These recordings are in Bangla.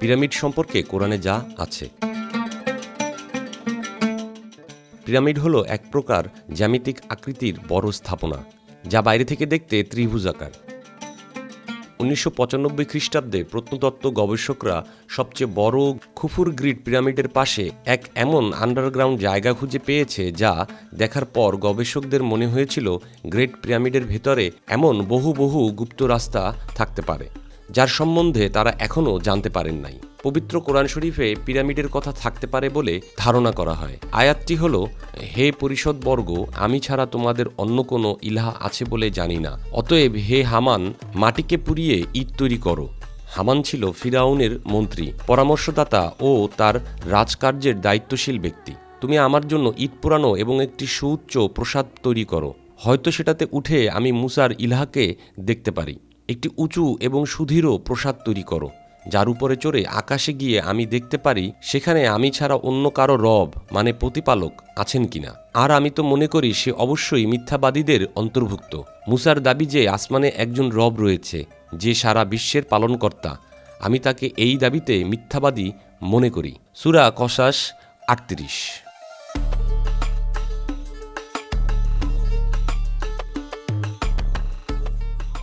পিরামিড সম্পর্কে কোরআনে যা আছে। পিরামিড হলো এক প্রকার জ্যামিতিক আকৃতির বড় স্থাপনা, যা বাইরে থেকে দেখতে ত্রিভুজাকার। উনিশশো পঁচানব্বই খ্রিস্টাব্দে প্রত্নতত্ত্ব গবেষকরা সবচেয়ে বড় খুফুর গ্রিড পিরামিডের পাশে এক এমন আন্ডারগ্রাউন্ড জায়গা খুঁজে পেয়েছে যা দেখার পর গবেষকদের মনে হয়েছিল গ্রেট পিরামিডের ভেতরে এমন বহু বহু গুপ্ত রাস্তা থাকতে পারে। যার সম্বন্ধে তারা এখনও জানতে পারেন নাই। পবিত্র কোরআন শরীফে পিরামিডের কথা থাকতে পারে বলে ধারণা করা হয়। আয়াতটি হল, হে পরিষদ বর্গ, আমি ছাড়া তোমাদের অন্য কোনো ইলাহা আছে বলে জানি না। অতএব হে হামান, মাটিকে পুড়িয়ে ইট তৈরি করো। হামান ছিল ফিরাউনের মন্ত্রী, পরামর্শদাতা ও তার রাজকার্যের দায়িত্বশীল ব্যক্তি। তুমি আমার জন্য ইট পোড়ানো এবং একটি সুউচ্চ প্রসাদ তৈরি করো। হয়তো সেটাতে উঠে আমি মুসার ইলাহাকে দেখতে পারি। একটি উঁচু এবং সুদৃঢ় প্রসাদ তৈরি করো, যার উপরে চড়ে আকাশে গিয়ে আমি দেখতে পারি, সেখানে আমি ছাড়া অন্য কারও রব মানে প্রতিপালক, আছেন কিনা। আর আমি তো মনে করি সে অবশ্যই মিথ্যাবাদীদের অন্তর্ভুক্ত। মুসার দাবি যে আসমানে একজন রব রয়েছে, যে সারা বিশ্বের পালনকর্তা, আমি তাকে এই দাবিতে মিথ্যাবাদী মনে করি। সুরা কসাস আটত্রিশ।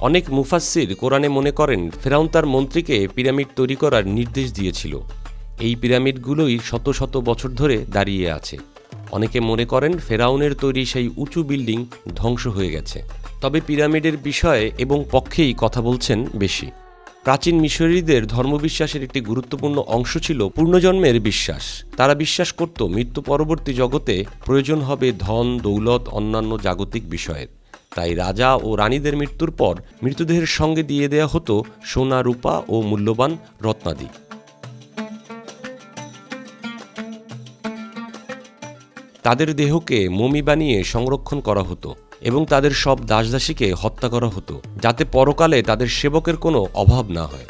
অনেক মুফাসসির কোরআনে মনে করেন, ফেরাউন তার মন্ত্রীকে পিরামিড তৈরি করার নির্দেশ দিয়েছিল। এই পিরামিডগুলোই শত শত বছর ধরে দাঁড়িয়ে আছে। অনেকে মনে করেন, ফেরাউনের তৈরি সেই উঁচু বিল্ডিং ধ্বংস হয়ে গেছে। তবে পিরামিডের বিষয়ে এবং পক্ষেই কথা বলছেন বেশি। প্রাচীন মিশরীদের ধর্মবিশ্বাসের একটি গুরুত্বপূর্ণ অংশ ছিল পূর্ণজন্মের বিশ্বাস। তারা বিশ্বাস করত, মৃত্যু পরবর্তী জগতে প্রয়োজন হবে ধন, দৌলত, অন্যান্য জাগতিক বিষয়ের। তাই রাজা ও রানীদের মৃত্যুর পর মৃতদেহের সঙ্গে দিয়ে দেয়া হতো সোনা, রূপা ও মূল্যবান রত্নাদি। তাদের দেহকে মমি বানিয়ে সংরক্ষণ করা হতো এবং তাদের সব দাসদাসীকে হত্যা করা হতো, যাতে পরকালে তাদের সেবকের কোনো অভাব না হয়।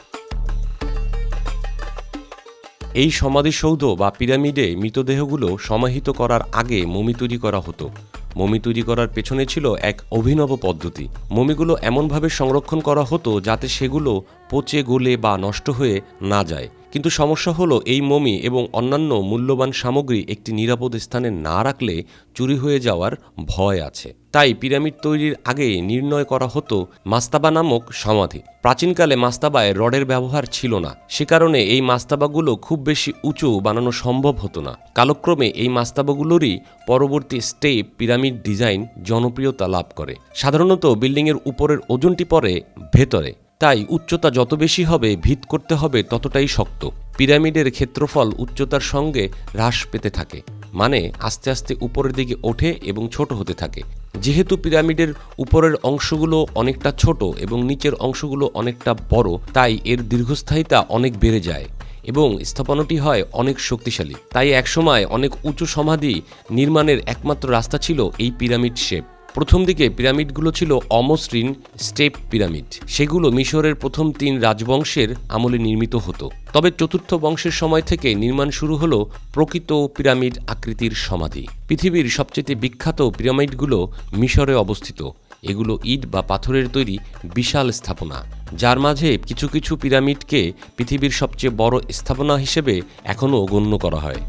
এই সমাধিসৌধ বা পিরামিডে মৃতদেহগুলো সমাহিত করার আগে মমি তৈরি করা হতো। মমি তৈরি করার পেছনে ছিল এক অভিনব পদ্ধতি। মমিগুলো এমনভাবে সংরক্ষণ করা হতো যাতে সেগুলো পচে গলে বা নষ্ট হয়ে না যায়। কিন্তু সমস্যা হলো এই মমি এবং অন্যান্য মূল্যবান সামগ্রী একটি নিরাপদ স্থানে না রাখলে চুরি হয়ে যাওয়ার ভয় আছে। তাই পিরামিড তৈরির আগে নির্ণয় করা হতো মাস্তাবা নামক সমাধি। প্রাচীনকালে মাস্তাবায় রডের ব্যবহার ছিল না। সে কারণে এই মাস্তাবাগুলো খুব বেশি উঁচু বানানো সম্ভব হতো না। কালক্রমে এই মাস্তাবাগুলোরই পরবর্তী স্টেপ পিরামিড ডিজাইন জনপ্রিয়তা লাভ করে। সাধারণত বিল্ডিংয়ের উপরের ওজনটি পড়ে ভেতরে। তাই উচ্চতা যত বেশি হবে, ভিত করতে হবে ততটাই শক্ত। পিরামিডের ক্ষেত্রফল উচ্চতার সঙ্গে হ্রাস পেতে থাকে মানে আস্তে আস্তে উপরের দিকে ওঠে এবং ছোট হতে থাকে। যেহেতু পিরামিডের উপরের অংশগুলো অনেকটা ছোট এবং নিচের অংশগুলো অনেকটা বড়, তাই এর দীর্ঘস্থায়িতা অনেক বেড়ে যায় এবং স্থাপনাটি হয় অনেক শক্তিশালী। তাই একসময় অনেক উঁচু সমাধি নির্মাণের একমাত্র রাস্তা ছিল এই পিরামিড শেপ। প্রথম দিকে পিরামিডগুলো ছিল অমসৃণ স্টেপ পিরামিড। সেগুলো মিশরের প্রথম তিন রাজবংশের আমলে নির্মিত হতো। তবে চতুর্থ বংশের সময় থেকে নির্মাণ শুরু হলো প্রকৃত পিরামিড আকৃতির সমাধি। পৃথিবীর সবচেয়ে বিখ্যাত পিরামিডগুলো মিশরে অবস্থিত। এগুলো ইট বা পাথরের তৈরি বিশাল স্থাপনা। যার মাঝে কিছু কিছু পিরামিডকে পৃথিবীর সবচেয়ে বড় স্থাপনা হিসেবে এখনও গণ্য করা হয়।